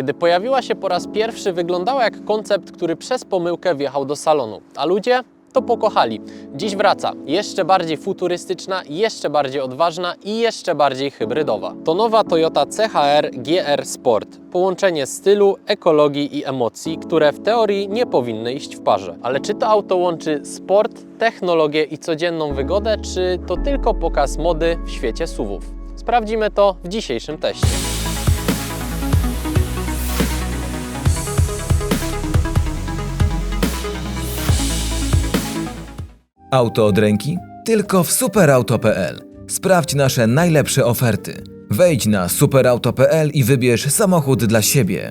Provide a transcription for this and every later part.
Kiedy pojawiła się po raz pierwszy, wyglądała jak koncept, który przez pomyłkę wjechał do salonu, a ludzie to pokochali. Dziś wraca, jeszcze bardziej futurystyczna, jeszcze bardziej odważna i jeszcze bardziej hybrydowa. To nowa Toyota CHR GR Sport. Połączenie stylu, ekologii i emocji, które w teorii nie powinny iść w parze. Ale czy to auto łączy sport, technologię i codzienną wygodę, czy to tylko pokaz mody w świecie SUVów? Sprawdzimy to w dzisiejszym teście. Auto od ręki? Tylko w superauto.pl. Sprawdź nasze najlepsze oferty. Wejdź na superauto.pl i wybierz samochód dla siebie.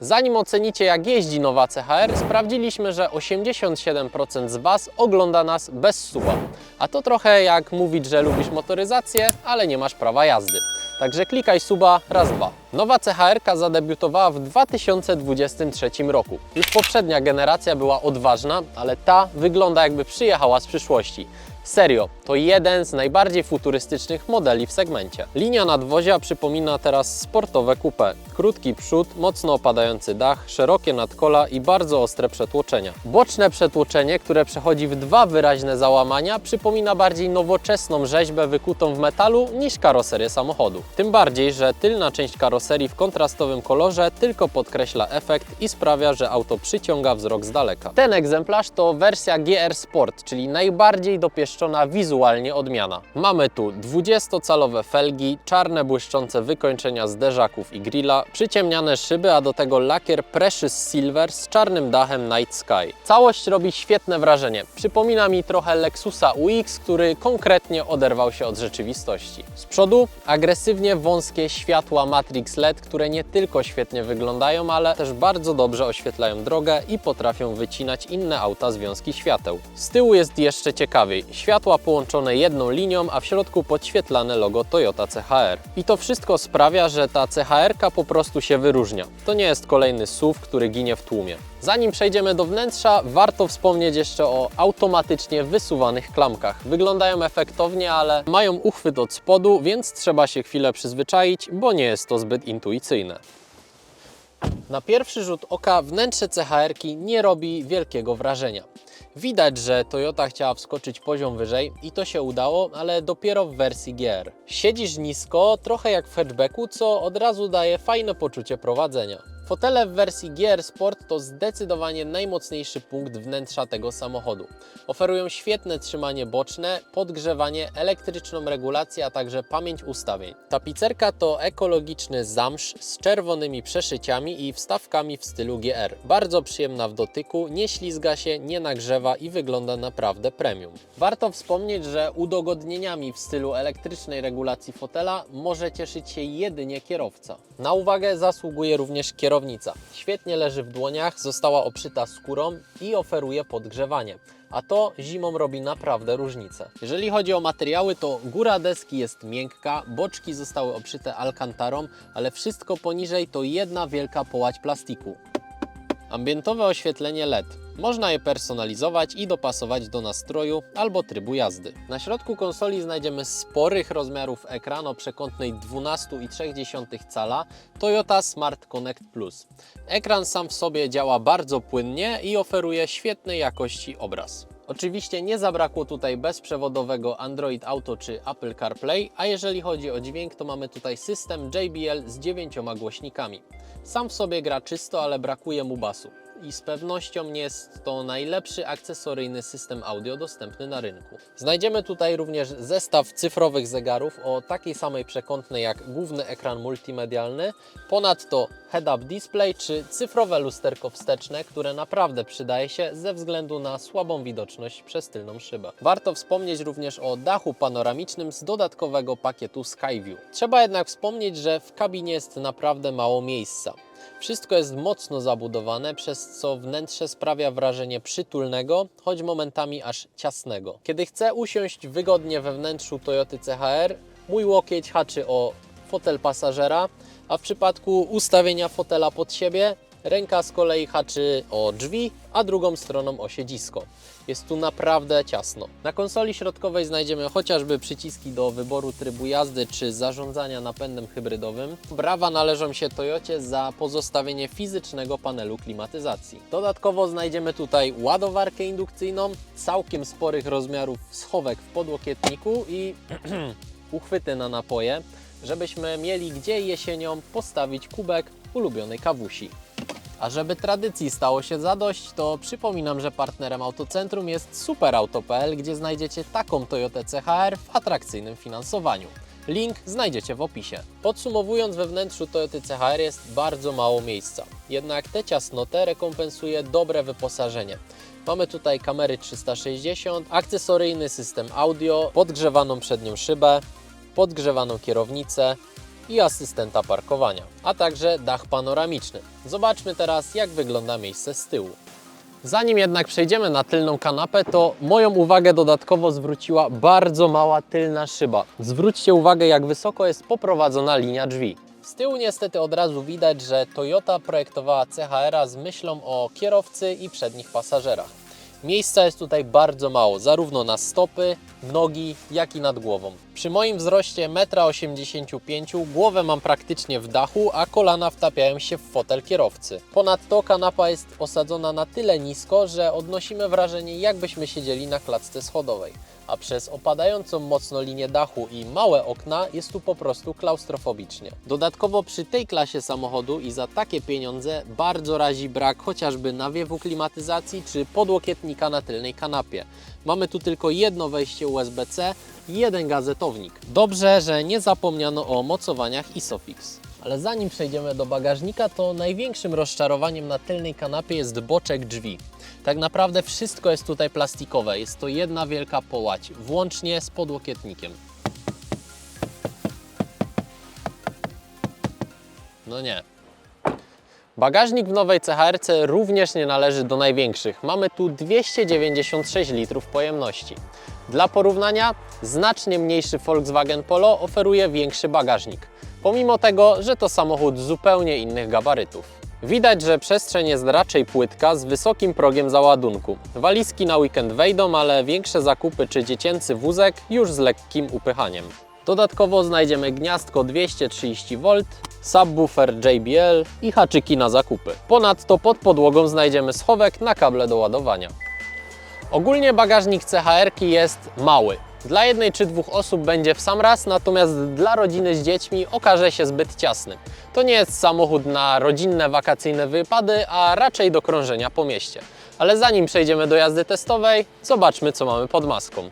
Zanim ocenicie, jak jeździ nowa CHR, sprawdziliśmy, że 87% z Was ogląda nas bez suba. A to trochę jak mówić, że lubisz motoryzację, ale nie masz prawa jazdy. Także klikaj suba raz, dwa. Nowa CHR zadebiutowała w 2023 roku. Już poprzednia generacja była odważna, ale ta wygląda jakby przyjechała z przyszłości. Serio, to jeden z najbardziej futurystycznych modeli w segmencie. Linia nadwozia przypomina teraz sportowe coupe. Krótki przód, mocno opadający dach, szerokie nadkola i bardzo ostre przetłoczenia. Boczne przetłoczenie, które przechodzi w dwa wyraźne załamania, przypomina bardziej nowoczesną rzeźbę wykutą w metalu niż karoserię samochodu. Tym bardziej, że tylna część karoserii w kontrastowym kolorze tylko podkreśla efekt i sprawia, że auto przyciąga wzrok z daleka. Ten egzemplarz to wersja GR Sport, czyli najbardziej dopieszczona wizualnie odmiana. Mamy tu 20-calowe felgi, czarne błyszczące wykończenia zderzaków i grilla, przyciemniane szyby, a do tego lakier Precious Silver z czarnym dachem Night Sky. Całość robi świetne wrażenie. Przypomina mi trochę Lexusa UX, który konkretnie oderwał się od rzeczywistości. Z przodu agresywnie wąskie światła Matrix LED, które nie tylko świetnie wyglądają, ale też bardzo dobrze oświetlają drogę i potrafią wycinać inne auta związki świateł. Z tyłu jest jeszcze ciekawiej. Światła połączone jedną linią, a w środku podświetlane logo Toyota CHR. I to wszystko sprawia, że ta CHR po prostu się wyróżnia. To nie jest kolejny SUV, który ginie w tłumie. Zanim przejdziemy do wnętrza, warto wspomnieć jeszcze o automatycznie wysuwanych klamkach. Wyglądają efektownie, ale mają uchwyt od spodu, więc trzeba się chwilę przyzwyczaić, bo nie jest to zbyt intuicyjne. Na pierwszy rzut oka wnętrze CHR nie robi wielkiego wrażenia. Widać, że Toyota chciała wskoczyć poziom wyżej i to się udało, ale dopiero w wersji GR. Siedzisz nisko, trochę jak w hatchbacku, co od razu daje fajne poczucie prowadzenia. Fotele w wersji GR Sport to zdecydowanie najmocniejszy punkt wnętrza tego samochodu. Oferują świetne trzymanie boczne, podgrzewanie, elektryczną regulację, a także pamięć ustawień. Tapicerka to ekologiczny zamsz z czerwonymi przeszyciami i wstawkami w stylu GR. Bardzo przyjemna w dotyku, nie ślizga się, nie nagrzewa i wygląda naprawdę premium. Warto wspomnieć, że udogodnieniami w stylu elektrycznej regulacji fotela może cieszyć się jedynie kierowca. Na uwagę zasługuje również Świetnie leży w dłoniach, została obszyta skórą i oferuje podgrzewanie. A to zimą robi naprawdę różnicę. Jeżeli chodzi o materiały, to góra deski jest miękka, boczki zostały obszyte alkantarą, ale wszystko poniżej to jedna wielka połać plastiku. Ambientowe oświetlenie LED. Można je personalizować i dopasować do nastroju albo trybu jazdy. Na środku konsoli znajdziemy sporych rozmiarów ekran o przekątnej 12,3 cala Toyota Smart Connect Plus. Ekran sam w sobie działa bardzo płynnie i oferuje świetnej jakości obraz. Oczywiście nie zabrakło tutaj bezprzewodowego Android Auto czy Apple CarPlay, a jeżeli chodzi o dźwięk, to mamy tutaj system JBL z dziewięcioma głośnikami. Sam w sobie gra czysto, ale brakuje mu basu. I z pewnością nie jest to najlepszy akcesoryjny system audio dostępny na rynku. Znajdziemy tutaj również zestaw cyfrowych zegarów o takiej samej przekątnej jak główny ekran multimedialny, ponadto head-up display czy cyfrowe lusterko wsteczne, które naprawdę przydaje się ze względu na słabą widoczność przez tylną szybę. Warto wspomnieć również o dachu panoramicznym z dodatkowego pakietu Skyview. Trzeba jednak wspomnieć, że w kabinie jest naprawdę mało miejsca. Wszystko jest mocno zabudowane, przez co wnętrze sprawia wrażenie przytulnego, choć momentami aż ciasnego. Kiedy chcę usiąść wygodnie we wnętrzu Toyoty CHR, mój łokieć haczy o fotel pasażera, a w przypadku ustawienia fotela pod siebie Ręka z kolei haczy o drzwi, a drugą stroną o siedzisko. Jest tu naprawdę ciasno. Na konsoli środkowej znajdziemy chociażby przyciski do wyboru trybu jazdy czy zarządzania napędem hybrydowym. Brawa należą się Toyocie za pozostawienie fizycznego panelu klimatyzacji. Dodatkowo znajdziemy tutaj ładowarkę indukcyjną, całkiem sporych rozmiarów schowek w podłokietniku i uchwyty na napoje, żebyśmy mieli gdzie jesienią postawić kubek ulubionej kawusi. A żeby tradycji stało się zadość, to przypominam, że partnerem Autocentrum jest superauto.pl, gdzie znajdziecie taką Toyotę CHR w atrakcyjnym finansowaniu. Link znajdziecie w opisie. Podsumowując, we wnętrzu Toyoty CHR jest bardzo mało miejsca. Jednak tę ciasnotę rekompensuje dobre wyposażenie. Mamy tutaj kamery 360, akcesoryjny system audio, podgrzewaną przednią szybę, podgrzewaną kierownicę i asystenta parkowania, a także dach panoramiczny. Zobaczmy teraz, jak wygląda miejsce z tyłu. Zanim jednak przejdziemy na tylną kanapę, to moją uwagę dodatkowo zwróciła bardzo mała tylna szyba. Zwróćcie uwagę, jak wysoko jest poprowadzona linia drzwi. Z tyłu niestety od razu widać, że Toyota projektowała CHR z myślą o kierowcy i przednich pasażerach. Miejsca jest tutaj bardzo mało, zarówno na stopy, nogi, jak i nad głową. Przy moim wzroście 1,85 m głowę mam praktycznie w dachu, a kolana wtapiają się w fotel kierowcy. Ponadto kanapa jest osadzona na tyle nisko, że odnosimy wrażenie jakbyśmy siedzieli na klatce schodowej. A przez opadającą mocno linię dachu i małe okna jest tu po prostu klaustrofobicznie. Dodatkowo przy tej klasie samochodu i za takie pieniądze bardzo razi brak chociażby nawiewu klimatyzacji czy podłokietnika na tylnej kanapie. Mamy tu tylko jedno wejście USB-C jeden gazetownik. Dobrze, że nie zapomniano o mocowaniach Isofix. Ale zanim przejdziemy do bagażnika, to największym rozczarowaniem na tylnej kanapie jest boczek drzwi. Tak naprawdę wszystko jest tutaj plastikowe. Jest to jedna wielka połać, włącznie z podłokietnikiem. No nie. Bagażnik w nowej CHRC również nie należy do największych. Mamy tu 296 litrów pojemności. Dla porównania, znacznie mniejszy Volkswagen Polo oferuje większy bagażnik, pomimo tego, że to samochód zupełnie innych gabarytów. Widać, że przestrzeń jest raczej płytka z wysokim progiem załadunku. Walizki na weekend wejdą, ale większe zakupy czy dziecięcy wózek już z lekkim upychaniem. Dodatkowo znajdziemy gniazdko 230V, subwoofer JBL i haczyki na zakupy. Ponadto pod podłogą znajdziemy schowek na kable do ładowania. Ogólnie bagażnik CHR jest mały. Dla jednej czy dwóch osób będzie w sam raz, natomiast dla rodziny z dziećmi okaże się zbyt ciasny. To nie jest samochód na rodzinne wakacyjne wypady, a raczej do krążenia po mieście. Ale zanim przejdziemy do jazdy testowej, zobaczmy co mamy pod maską.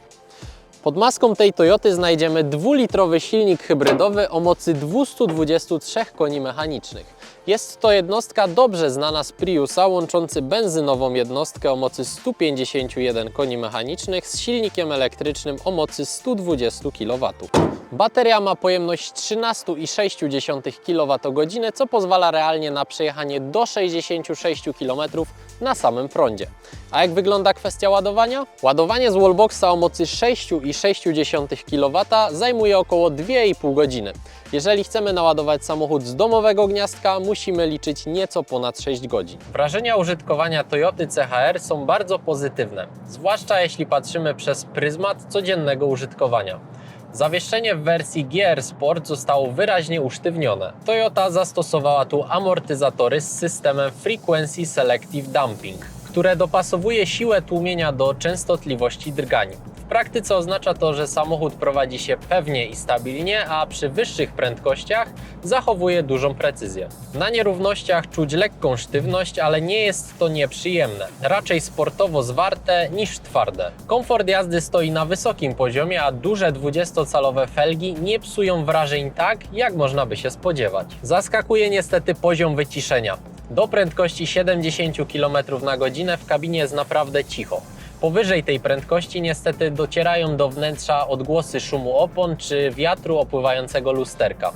Pod maską tej Toyoty znajdziemy dwulitrowy silnik hybrydowy o mocy 223 koni mechanicznych. Jest to jednostka dobrze znana z Priusa, łączący benzynową jednostkę o mocy 151 koni mechanicznych z silnikiem elektrycznym o mocy 120 kW. Bateria ma pojemność 13,6 kWh, co pozwala realnie na przejechanie do 66 km na samym prądzie. A jak wygląda kwestia ładowania? Ładowanie z wallboxa o mocy 6,6 kW zajmuje około 2,5 godziny. Jeżeli chcemy naładować samochód z domowego gniazdka, musimy liczyć nieco ponad 6 godzin. Wrażenia użytkowania Toyoty CHR są bardzo pozytywne, zwłaszcza jeśli patrzymy przez pryzmat codziennego użytkowania. Zawieszenie w wersji GR Sport zostało wyraźnie usztywnione. Toyota zastosowała tu amortyzatory z systemem Frequency Selective Damping, które dopasowuje siłę tłumienia do częstotliwości drgań. Praktyce oznacza to, że samochód prowadzi się pewnie i stabilnie, a przy wyższych prędkościach zachowuje dużą precyzję. Na nierównościach czuć lekką sztywność, ale nie jest to nieprzyjemne. Raczej sportowo zwarte niż twarde. Komfort jazdy stoi na wysokim poziomie, a duże 20-calowe felgi nie psują wrażeń tak, jak można by się spodziewać. Zaskakuje niestety poziom wyciszenia. Do prędkości 70 km na godzinę w kabinie jest naprawdę cicho. Powyżej tej prędkości niestety docierają do wnętrza odgłosy szumu opon czy wiatru opływającego lusterka.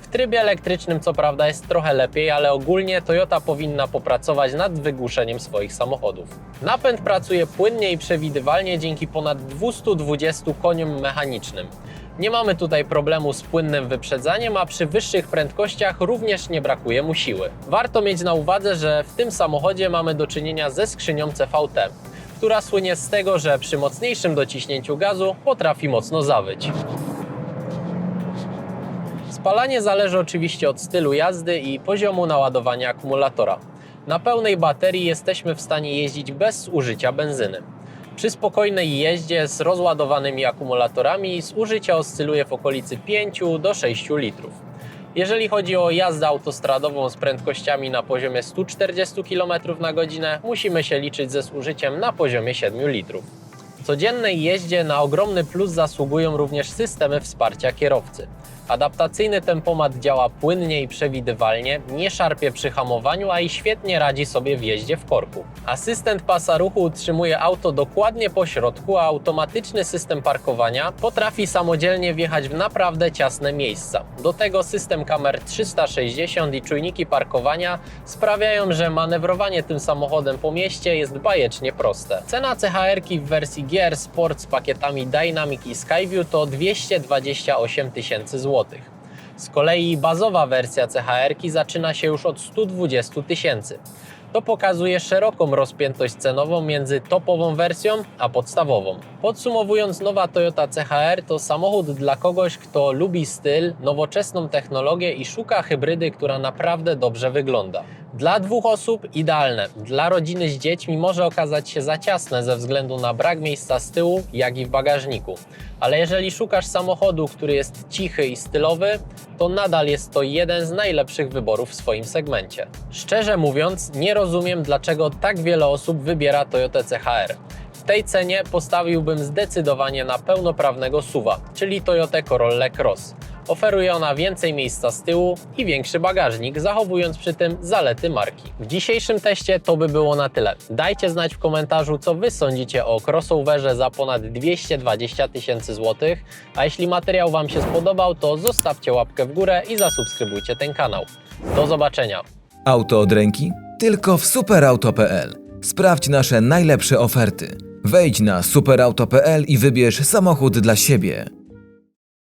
W trybie elektrycznym co prawda jest trochę lepiej, ale ogólnie Toyota powinna popracować nad wygłuszeniem swoich samochodów. Napęd pracuje płynnie i przewidywalnie dzięki ponad 220 koniom mechanicznym. Nie mamy tutaj problemu z płynnym wyprzedzaniem, a przy wyższych prędkościach również nie brakuje mu siły. Warto mieć na uwadze, że w tym samochodzie mamy do czynienia ze skrzynią CVT, która słynie z tego, że przy mocniejszym dociśnięciu gazu potrafi mocno zawyć. Spalanie zależy oczywiście od stylu jazdy i poziomu naładowania akumulatora. Na pełnej baterii jesteśmy w stanie jeździć bez użycia benzyny. Przy spokojnej jeździe z rozładowanymi akumulatorami zużycie oscyluje w okolicy 5 do 6 litrów. Jeżeli chodzi o jazdę autostradową z prędkościami na poziomie 140 km na godzinę, musimy się liczyć ze zużyciem na poziomie 7 litrów. W codziennej jeździe na ogromny plus zasługują również systemy wsparcia kierowcy. Adaptacyjny tempomat działa płynnie i przewidywalnie, nie szarpie przy hamowaniu, a i świetnie radzi sobie w jeździe w korku. Asystent pasa ruchu utrzymuje auto dokładnie po środku, a automatyczny system parkowania potrafi samodzielnie wjechać w naprawdę ciasne miejsca. Do tego system kamer 360 i czujniki parkowania sprawiają, że manewrowanie tym samochodem po mieście jest bajecznie proste. Cena CHR-ki w wersji GR Sport z pakietami Dynamic i Skyview to 228 tysięcy Z kolei bazowa wersja CHR-ki zaczyna się już od 120 tysięcy. To pokazuje szeroką rozpiętość cenową między topową wersją a podstawową. Podsumowując, nowa Toyota CHR to samochód dla kogoś, kto lubi styl, nowoczesną technologię i szuka hybrydy, która naprawdę dobrze wygląda. Dla dwóch osób idealne. Dla rodziny z dziećmi może okazać się za ciasne ze względu na brak miejsca z tyłu, jak i w bagażniku. Ale jeżeli szukasz samochodu, który jest cichy i stylowy, to nadal jest to jeden z najlepszych wyborów w swoim segmencie. Szczerze mówiąc, nie rozumiem, dlaczego tak wiele osób wybiera Toyota CHR. W tej cenie postawiłbym zdecydowanie na pełnoprawnego SUVa, czyli Toyota Corolla Cross. Oferuje ona więcej miejsca z tyłu i większy bagażnik, zachowując przy tym zalety marki. W dzisiejszym teście to by było na tyle. Dajcie znać w komentarzu, co Wy sądzicie o crossoverze za ponad 220 tysięcy złotych, a jeśli materiał Wam się spodobał, to zostawcie łapkę w górę i zasubskrybujcie ten kanał. Do zobaczenia! Auto od ręki? Tylko w superauto.pl. Sprawdź nasze najlepsze oferty. Wejdź na superauto.pl i wybierz samochód dla siebie.